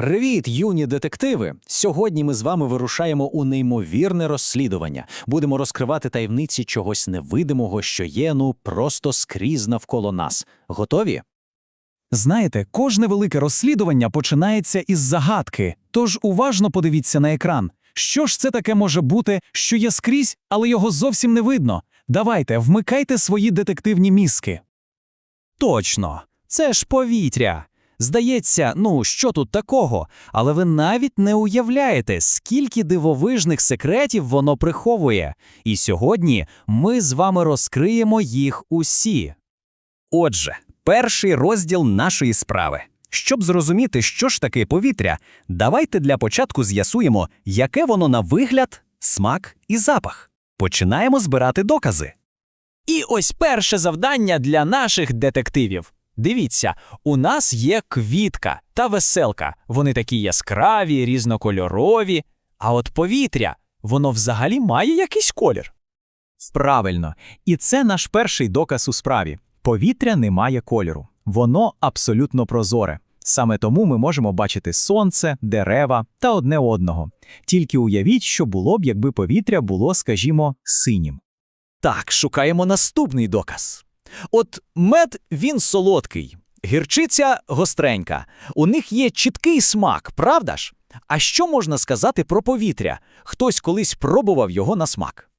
Привіт, юні детективи! Сьогодні ми з вами вирушаємо у неймовірне розслідування. Будемо розкривати таємниці чогось невидимого, що є ну просто скрізь навколо нас. Готові? Знаєте, кожне велике розслідування починається із загадки, тож уважно подивіться на екран. Що ж це таке може бути, що є скрізь, але його зовсім не видно? Давайте, вмикайте свої детективні мізки. Точно, це ж повітря. Здається, ну що тут такого, але ви навіть не уявляєте, скільки дивовижних секретів воно приховує. І сьогодні ми з вами розкриємо їх усі. Отже, перший розділ нашої справи. Щоб зрозуміти, що ж таке повітря, давайте для початку з'ясуємо, яке воно на вигляд, смак і запах. Починаємо збирати докази. І ось перше завдання для наших детективів. Дивіться, у нас є квітка та веселка. Вони такі яскраві, різнокольорові. А от повітря, воно взагалі має якийсь колір. Правильно. І це наш перший доказ у справі. Повітря не має кольору. Воно абсолютно прозоре. Саме тому ми можемо бачити сонце, дерева та одне одного. Тільки уявіть, що було б, якби повітря було, скажімо, синім. Так, шукаємо наступний доказ. От мед він солодкий, гірчиця гостренька. У них є чіткий смак, правда ж? А що можна сказати про повітря? Хтось колись пробував його на смак.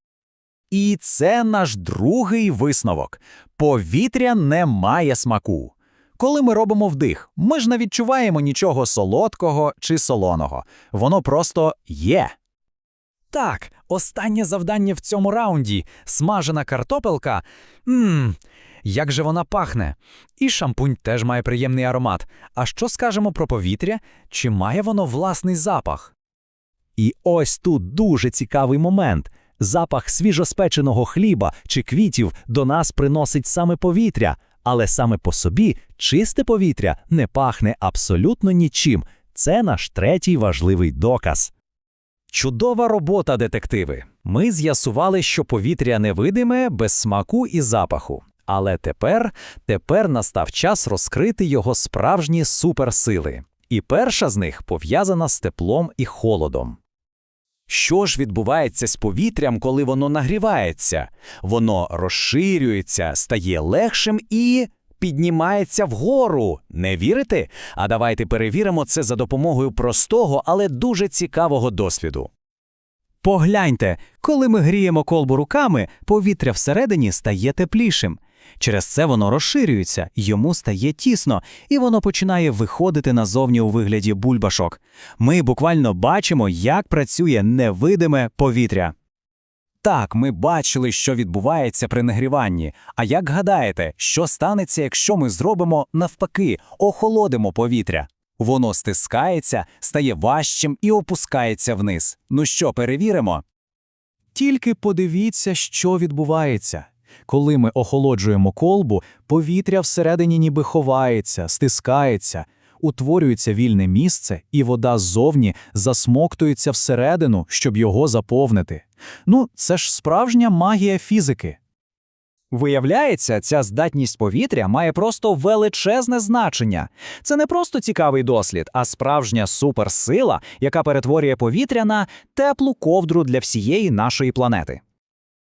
І це наш другий висновок. Повітря не має смаку. Коли ми робимо вдих, ми ж не відчуваємо нічого солодкого чи солоного. Воно просто є. Так, останнє завдання в цьому раунді смажена картопелка. Ммм, як же вона пахне. І шампунь теж має приємний аромат. А що скажемо про повітря? Чи має воно власний запах? І ось тут дуже цікавий момент. Запах свіжоспеченого хліба чи квітів до нас приносить саме повітря, але саме по собі чисте повітря не пахне абсолютно нічим. Це наш третій важливий доказ. Чудова робота, детективи. Ми з'ясували, що повітря невидиме, без смаку і запаху. Але тепер, тепер настав час розкрити його справжні суперсили. І перша з них пов'язана з теплом і холодом. Що ж відбувається з повітрям, коли воно нагрівається? Воно розширюється, стає легшим і піднімається вгору. Не вірите? А давайте перевіримо це за допомогою простого, але дуже цікавого досвіду. Погляньте, коли ми гріємо колбу руками, повітря всередині стає теплішим. Через це воно розширюється, йому стає тісно, і воно починає виходити назовні у вигляді бульбашок. Ми буквально бачимо, як працює невидиме повітря. Так, ми бачили, що відбувається при нагріванні. А як гадаєте, що станеться, якщо ми зробимо навпаки, охолодимо повітря? Воно стискається, стає важчим і опускається вниз. Ну що, перевіримо? Тільки подивіться, що відбувається. Коли ми охолоджуємо колбу, повітря всередині ніби ховається, стискається, утворюється вільне місце, і вода ззовні засмоктується всередину, щоб його заповнити. Ну, це ж справжня магія фізики. Виявляється, ця здатність повітря має просто величезне значення. Це не просто цікавий дослід, а справжня суперсила, яка перетворює повітря на теплу ковдру для всієї нашої планети.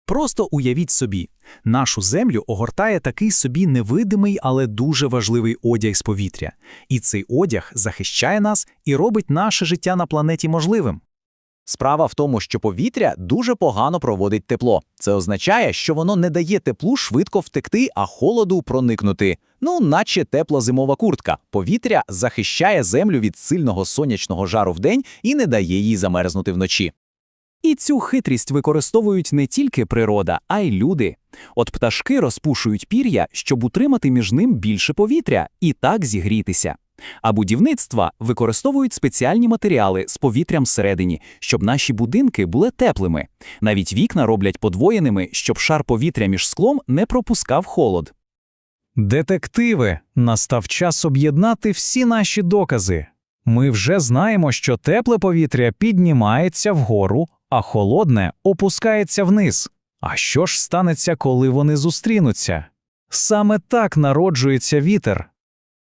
Просто уявіть собі, нашу землю огортає такий собі невидимий, але дуже важливий одяг з повітря. І цей одяг захищає нас і робить наше життя на планеті можливим. Справа в тому, що повітря дуже погано проводить тепло. Це означає, що воно не дає теплу швидко втекти, а холоду проникнути. Ну, наче тепла зимова куртка. Повітря захищає землю від сильного сонячного жару вдень і не дає їй замерзнути вночі. І цю хитрість використовують не тільки природа, а й люди. От пташки розпушують пір'я, щоб утримати між ним більше повітря і так зігрітися. А будівництва використовують спеціальні матеріали з повітрям всередині, щоб наші будинки були теплими. Навіть вікна роблять подвоєними, щоб шар повітря між склом не пропускав холод. Детективи, настав час об'єднати всі наші докази. Ми вже знаємо, що тепле повітря піднімається вгору, а холодне опускається вниз. А що ж станеться, коли вони зустрінуться? Саме так народжується вітер.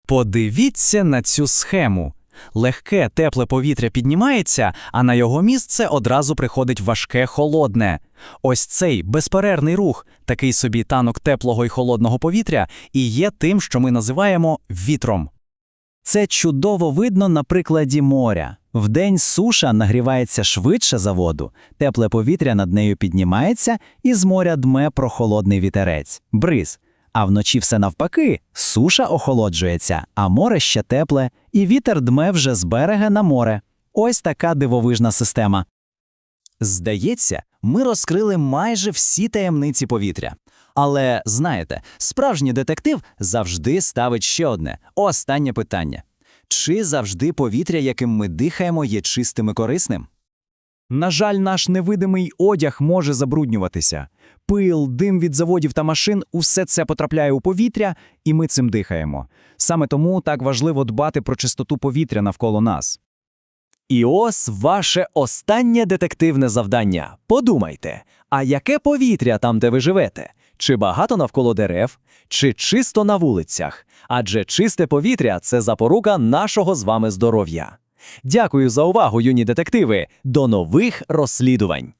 Подивіться на цю схему. Легке тепле повітря піднімається, а на його місце одразу приходить важке холодне. Ось цей безперервний рух, такий собі танок теплого і холодного повітря, і є тим, що ми називаємо вітром. Це чудово видно на прикладі моря. Вдень суша нагрівається швидше за воду, тепле повітря над нею піднімається, і з моря дме прохолодний вітерець – бриз. А вночі все навпаки, суша охолоджується, а море ще тепле, і вітер дме вже з берега на море. Ось така дивовижна система. Здається, ми розкрили майже всі таємниці повітря. Але знаєте, справжній детектив завжди ставить ще одне останнє питання: чи завжди повітря, яким ми дихаємо, є чистим і корисним? На жаль, наш невидимий одяг може забруднюватися. Пил, дим від заводів та машин усе це потрапляє у повітря, і ми цим дихаємо. Саме тому так важливо дбати про чистоту повітря навколо нас. І ось ваше останнє детективне завдання. Подумайте, а яке повітря там, де ви живете? Чи багато навколо дерев, чи чисто на вулицях? Адже чисте повітря це запорука нашого з вами здоров'я. Дякую за увагу, юні детективи. До нових розслідувань.